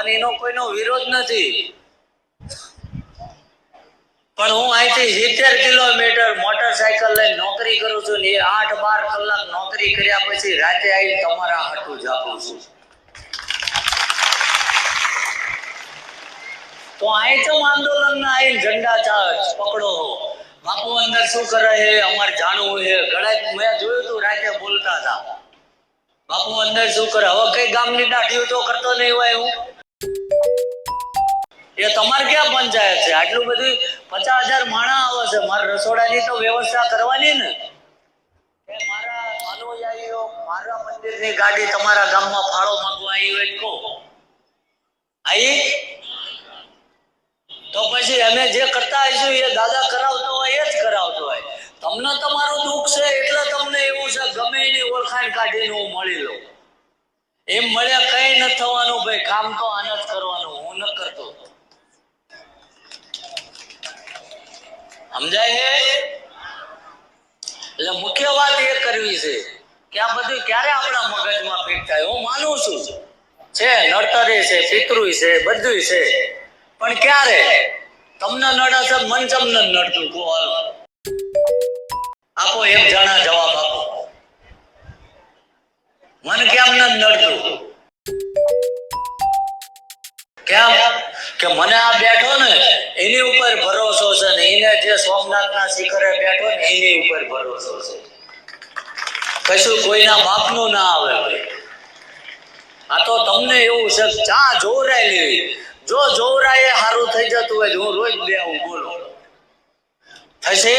મને એનો કોઈનો વિરોધ નથી. પણ હું અહીંથી સિત્તેર કિલોમીટર મોટરસાયકલ લઈને નોકરી કરું છું ને આઠ બાર કલાક નોકરી કર્યા પછી રાતે આવી તમારા હાટું જાગું છું. તો અહીં તો આંદોલન ના અહીં ઝંડા ચા પકડો. બાપુ અંદર શું કરે છે? અમારે જાણવું છે. ઘણા મેં જોયું તું રાતે બોલતા હતા. બાપુ અંદર શું કરે? હવે કઈ ગામની દાઢીઓ તો કરતો નહીં હોય હું. એ તમારે ક્યાં પંચાયત છે? આટલું બધું પચાસ હજાર માણા આવે છે. મારે રસોડાની તો વ્યવસ્થા કરવાની ને. મારા અનુયાયીઓ મારા મંદિરની ગાડી તમારા ગામમાં ફાળો માંગવા આવી તો પછી અમે જે કરતા હશું એ દાદા કરાવતો હોય, એ કરાવતો હોય. તમને તમારું દુઃખ છે એટલે તમને એવું છે, ગમે એની ઓળખાણ કાઢીને હું મળી લઉં. એમ મળ્યા કઈ ન થવાનું ભાઈ, કામ તો આનંદ કરવાનું. સમજાય છે? એટલે મુખ્ય વાત એ કરવી છે કે આ બધું ક્યારે આપણા મગજમાં ફિટ થાય? હું માનું છું. છે, નડતરે છે, પિતૃય છે બધું છે. પણ ક્યારે? તમને નડે છે, મન તમને નડતું? કોલ આપો એક જણા જવાબ આપો. મન કેમ ન નડતું? કેમ? કે મને આ બેઠો ને, એની ઉપર ભરોસો છે ને, એને જે સોમનાથના શિખરે બેઠો ને, એની ઉપર ભરોસો છે. કશું કોઈના બાપનું ના આવે ભાઈ આ તો તમને એવું છે કે જોવરાય જોવરાયેલી જો જોવરાય સારું થઈ જતું હોય હું રોજ બે આવું બોલો. થશે?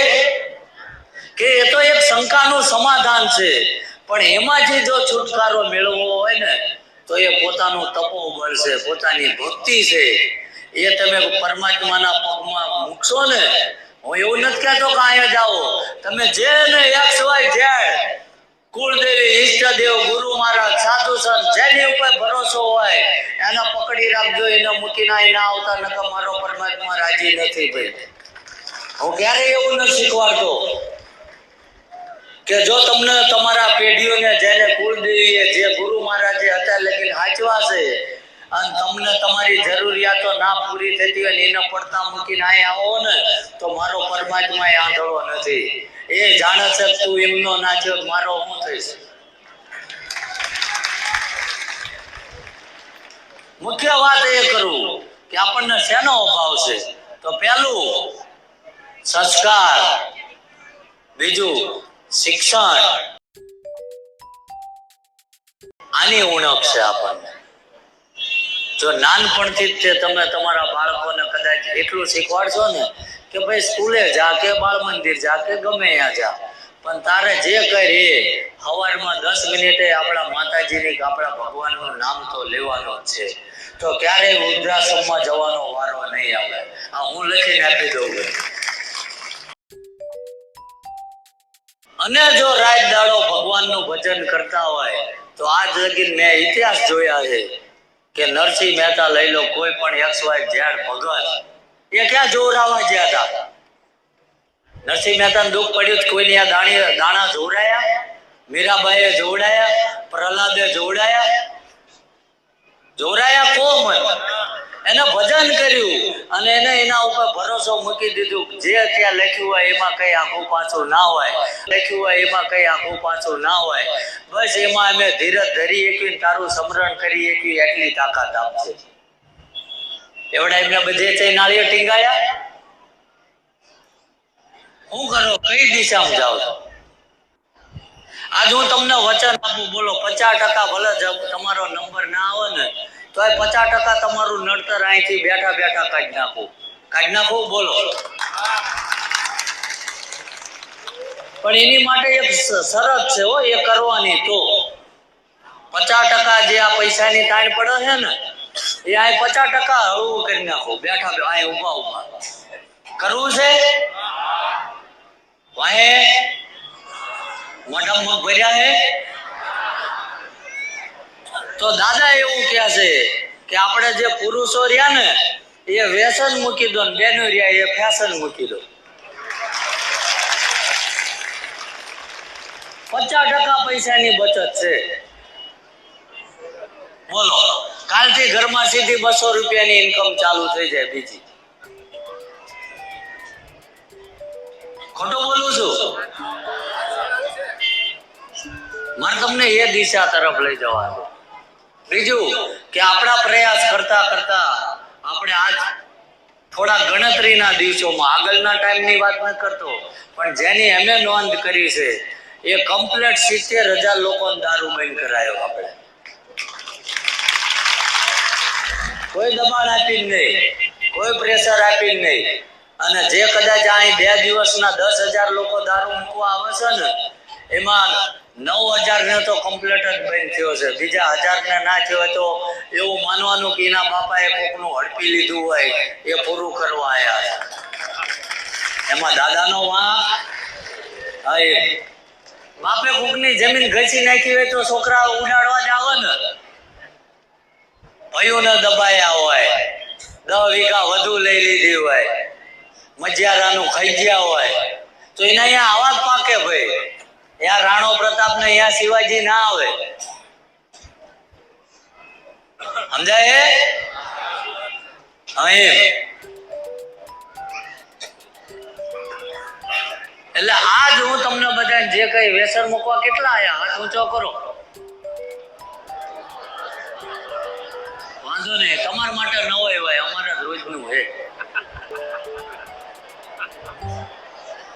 કે એ તો એક શંકાનું સમાધાન છે. પણ એમાંથી જો છુટકારો મેળવવો હોય ને, તો એ પોતાનું તપોબળ છે, પોતાની ભક્તિ છે. એ તમે પરમાત્માના પગમાં મૂકશો ને, હું એવું નથી કહેતો કે અહીંયા જાઓ. તમે જે ને એક્સ વાય ઝેડ કુળદેવી, ઈષ્ટદેવ, ગુરુ મહારાજ, સાધુ સંત, જેની ઉપર ભરોસો હોય, એને પકડી રાખજો, એને મૂકીને અહીં ના આવતા નકર મારો પરમાત્મા રાજી નથી ભાઈ હું ક્યારેય એવું નથી શીખવાડતો કે જો તમને તમારા પેઢીઓને જેને કુળદેવીએ, જે ગુરુ મહારાજે અત્યારે લગીને હાચવા છે અને તમને તમારી જરૂરિયાતો ના પૂરી થતી હોય ને એને પડતા મૂકીને અહીં આવો ને, તો મારો પરમાત્મા આંધળો નથી. એ જાણે છે તું એમનો તો મારો હું થઈશ? મુખ્ય વાત એ કરું કે આપણને શેનો અભાવ છે? તો પહેલું, સંસ્કાર. બીજું, શિક્ષણ. આની ઉણપ છે આપણને. જો નાનપણથી જ તમે તમારા બાળકોને કદાચ એટલું શીખવાડશો ને કે ભાઈ સ્કૂલે જા કે બાળ મંદિર જા કે ગમે ત્યાં જા. પણ તારે જે કરી સવારમાં દસ મિનિટે આપણા માતાજીની કે આપણા ભગવાનનું નામ તો લેવાનું જ છે. તો ક્યારેય વૃદ્ધાશ્રમમાં જવાનો વારો નહીં આવે. આ હું લખીને આપી દઉં અને જો રાત દાડો ભગવાનનું ભજન કરતા હોય, તો આજ લગી મેં ઇતિહાસ જોયા છે. કે નરસિંહ મહેતા લઈ લો, કોઈ પણ એક્સ વાય ઝેડ ભગત એ ક્યાં જોરાવા ગયા હતા નરસિંહ મહેતા દુઃખ પડ્યું કોઈ ની આ દાણી, દાણા જોડાયા મીરાબાઈએ જોડાયા પ્રહલાદે જોડાયા જોડાયા એને ભજન કર્યું અને એને એના ઉપર ભરોસો મૂકી દીધું. જે ત્યાં લખ્યું હોય એમાં કઈ આંખો પાછું ના હોય. લખ્યું હોય એમાં કઈ આંખો પાછું ના હોય. બસ એમાં અમે ધીરજ ધરી એકવી તારું સમરણ કરી એકવી એટલી તાકાત આપશે એવડા એમને બધે છે નાળીઓ ટીંગાયા હું કરો? કઈ દિશામાં છો? આજ હું તમને વચન આપું, બોલો, પચાસ ટકા ભલે તમારો નંબર ના આવે ને તો એ પચાસ ટકા તમારું નડતર અહીંથી બેઠા બેઠા કાઢી નાખું. કાઢી નાખો, બોલો. પણ એની માટે એક શરત છે હો, એ કરવાની તો. પચાસ ટકા જે આ પૈસાની તાણ પડે છે ને, એ આ પચાસ ટકા હળવું કરી નાખો. બેઠા આ ઊભા ઊભા કરવું છે? વાહે? મોઢા ભર્યા હે તો દાદા એવું કહે છે કે આપણે જે પુરુષો રહ્યા ને, એ વ્યસન મૂકી દો ને બેનો રહ્યા, એ ફેશન મૂકી દો. પચાસ ટકા પૈસાની બચત છે. બોલો, કાલથી ઘરમાં સીધી બસો રૂપિયાની ઇન્કમ ચાલુ થઈ જાય બીજી. ખોટું બોલું છું? મારે તમને એ દિશા તરફ લઈ જવા દો બીજું કે આપણા પ્રયાસ કરતા કરતા આપણે આજ થોડા ગણતરીના દિવસોમાં, આગળના ટાઈમની વાત ન કરતો, પણ જેની અમે નોંધ કરી છે, એ કમ્પ્લેટ સિત્તેર હજાર લોકોને દારૂ બંધ કરાયો આપણે. કોઈ દબાણ આપી નહીં, કોઈ પ્રેશર આપી નહીં. અને જે કદાચ અહીં બે દિવસના દસ હજાર લોકો દારૂ મૂકવા આવે છે ને, એમાં નવ હજાર ને તો કમ્પ્લીટ જ બંધ થયો છે. બીજા હજાર ને થયો તો એવું માનવાનું કે એના બાપાએ કોકનું હડપી લીધું હોય, એ પૂરું કરવા આવ્યા એમાં દાદાનો એ. બાપે કોકની જમીન ઘસી નાખી હોય તો છોકરા ઉડાડવા જ આવે ને. ભયોને દબાયા હોય. દસ વીઘા વધુ લઈ લીધી હોય. મજિયારાનું ખાઈ ગયા હોય. તો એના અહીંયા આવા જ પાકે ભાઈ. ત્યાં રાણો પ્રતાપ ને અહીંયા શિવાજી ના આવે. સમજાય એટલે આજ હું તમને બધા જે કઈ વેસર મૂકવા કેટલા આયા? હાથ ઊંચો કરો. વાંધો નહીં, તમારા માટે ન એવાય અમારા રોજ રોજનું હે.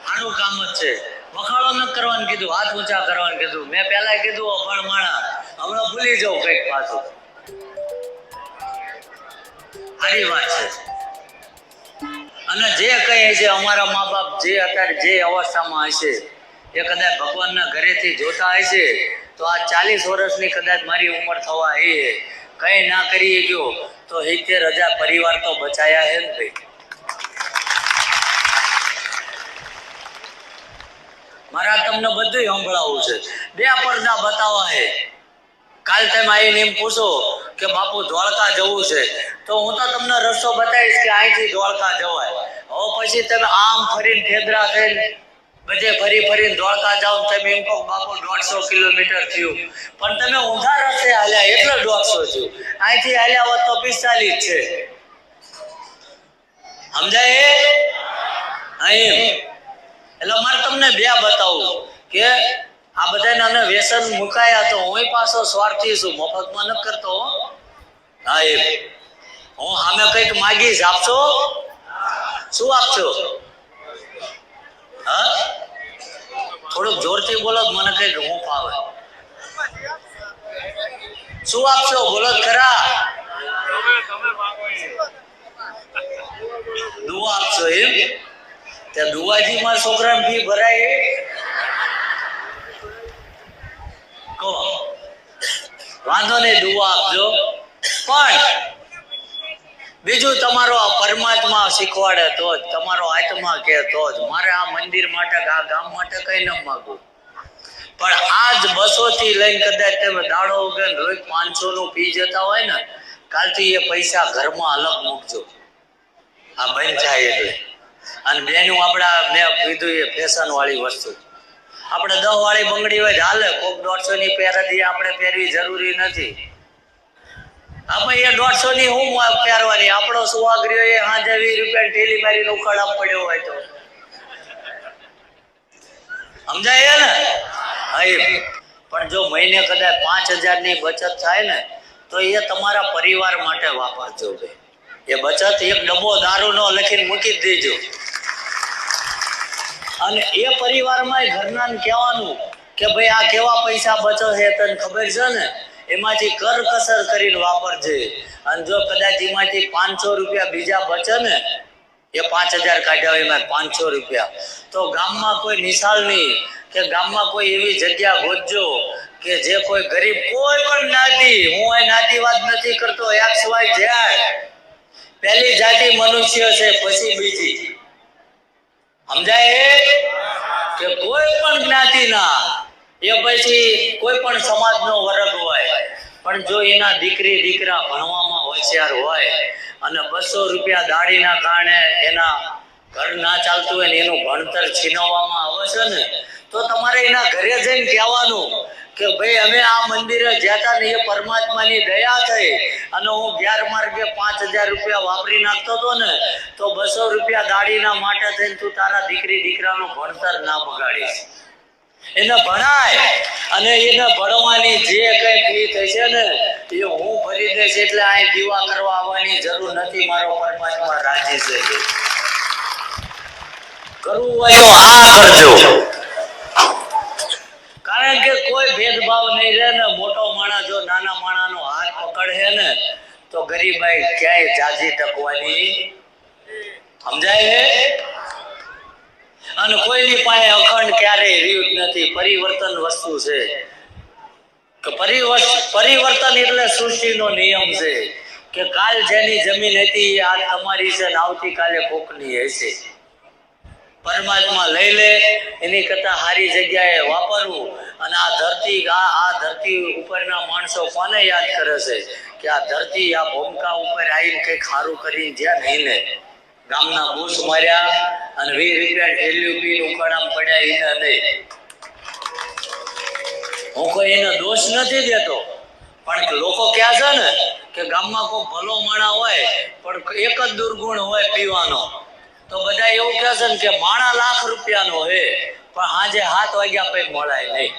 આનું કામ જ છે. ન કરવાનું કીધું, હાથ ઊંચા કરવાનું કીધું. મેં પહેલા કીધું અભણ માણા, હમણાં ભૂલી જાઉં કંઈક પાછું. સારી વાત છે. અને જે કહે છે અમારા મા બાપ જે અત્યારે જે અવસ્થામાં હશે, એ કદાચ ભગવાનના ઘરેથી જોતા હશે, તો આ ચાલીસ વર્ષની કદાચ મારી ઉંમર થવા એ કઈ ના કરી ગયો, તો સિત્તેર હજાર પરિવાર તો બચાયા હે ને ભાઈ. મારા તમને બધું સંભળાવવું છે. બે પડદા બતાવા હે. કાલ તમે આવીને એમ પૂછો કે બાપુ દ્વારકા જવું છે. તો હું તો તમને રસ્તો બતાવીશ કે અહીંથી દ્વારકા જવાય. હવે પછી તમે આમ ફરીને ઠેદરા થઈને બધે ફરી ફરીને દ્વારકા જાઓ તમે એમ કહો બાપુ દોઢસો કિલોમીટર થયું. પણ તમે ઊંધા રસ્તે હાલ્યા, એટલે દોઢસો થયું. અહીંથી હાલ્યા હોત તો પિસ્તાલીસ છે. સમજાય? એ? એટલે મારે તમને બે બતાવું કે આ બધાને અમે વ્યસન મુકાયા તો હું પાછો સ્વાર્થી છું, મફતમાં ન કરતો. હા. એ હું સામે કંઈક માગીશ, આપશો? શું આપશો? હા? થોડુંક જોરથી બોલો મને કંઈક હું ફાવે શું આપશો? બોલો ખરા. દુઆ આપશો એમ? ત્યાં દુવાજી માં છોકરા ફી ભરાય કહો. વાંધો નહીં, દુવા આપજો. પણ બીજું તમારો આ પરમાત્મા શીખવાડે તો જ, તમારો આત્મા કે તો જ. મારે આ મંદિર માટે આ ગામ માટે કઈ ન માગું પણ આજ બસો થી લઈને કદાચ તમે દાડો વગર રોજ પાંચસો નું પી જતા હોય ને, કાલથી એ પૈસા ઘરમાં અલગ મૂકજો. આ બંધ જાય એટલે. અને બેનું આપણા મેં કીધું એ ફેશન વાળી વસ્તુ. આપણે દહ વાળી બંગડી હોય ચાલે કોક દોઢસો ની પહેરતી આપણે પહેરવી જરૂરી નથી. આપણે એ દોઢસો ની હું પહેરવાની? આપણો સુવાગરીઓ એ હાજે વીસ રૂપિયા ઢીલી મારીને ઉખાડા પડ્યો હોય તો. સમજાય ને? હા પણ જો મહિને કદાચ પાંચ હજારની બચત થાય ને, તો એ તમારા પરિવાર માટે વાપરજો ભાઈ. એ બચત એક ડબ્બો દારૂનો લખીને મૂકી દેજો. અને એ પરિવારમાં ઘરના કહેવાનું કે ભાઈ આ કેવા પૈસા બચો છે તને ખબર છે ને? એમાંથી કર કસર કરીને વાપરજે. અને જો કદાચ એમાંથી પાંચસો રૂપિયા બીજા બચે ને, એ પાંચ હજાર કાઢ્યા હોય એમાં પાંચસો રૂપિયા. તો ગામમાં કોઈ નિશાલ નહીં કે ગામમાં કોઈ એવી જગ્યા ગોતજો કે જે કોઈ ગરીબ કોઈ પણ નાતી, હું એ નાતી વાત નથી કરતો એક્સ વાય ઝેડ પહેલી જાતિ મનુષ્ય છે, પછી બીજી. સમજાય? કે કોઈ પણ જ્ઞાતિના એ પછી કોઈ પણ સમાજનો વર્ગ હોય. પણ જો એના દીકરી, દીકરા ભણવામાં હોશિયાર હોય અને બસો રૂપિયા દાડીના કારણે એના ઘર ના ચાલતું હોય ને એનું ભણતર છીનવવામાં આવે છે ને તો તમારે એના ઘરે જઈને કહેવાનું કે ભાઈ, અમે આ મંદિરે જતા ને એ પરમાત્માની દયા થઈ અને હું ગેરમાર્ગે પાંચ હજાર રૂપિયા વાપરી નાખતો હતો ને, તો બસો રૂપિયા દાડીના માટે થઈને તું તારા દીકરી, દીકરાનું ભણતર ના બગાડીશ. એને ભણાય અને એને ભણવાની જે કઈ ફી થશે ને, એ હું ભરી દઈશ એટલે અહીં દીવા કરવા આવવાની જરૂર નથી, મારો પરમાત્મા રાજી છે. કરવું હોય તો આ કરજો. કારણ કે કોઈ ભેદભાવ નહીં રહે ને મોટો માણસ જો નાના માણસનો હાથ પકડે ને, તો ગરીબાઈ ક્યાંય જાજી ટકવાની? સમજાય છે? અને કોઈની પાસે અખંડ ક્યારેય રહ્યું નથી. પરિવર્તન વસ્તુ છે. કે પરિવર્તન એટલે સૃષ્ટિનો નિયમ છે. કે કાલ જેની જમીન હતી આજ તમારી છે ને આવતીકાલે કોકની હશે. પરમાત્મા લઈ લે, એની કરતા સારી જગ્યાએ વાપરવું. અને આ ધરતી, આ આ ધરતી ઉપરના માણસો કોને યાદ કરે છે? કે આ ધરતી, આ ભૂમકા ઉપર આવીને કંઈક સારું કરીને જ્યાં નહીં ગામના બૂસ માર્યા અને વીસ રૂપિયા ઠેલ્યું પીને ઉકાળામાં પડ્યા એને નહીં હું કોઈ એનો દોષ નથી દેતો. પણ લોકો ક્યાં છે ને કે ગામમાં કોઈ ભલો માણા હોય, પણ એક જ દુર્ગુણ હોય પીવાનો. તો બધા એવું કહે છે ને કે માણા લાખ રૂપિયાનો હે, પણ સાંજે હાથ વાગ્યા પછી મળાય નહીં.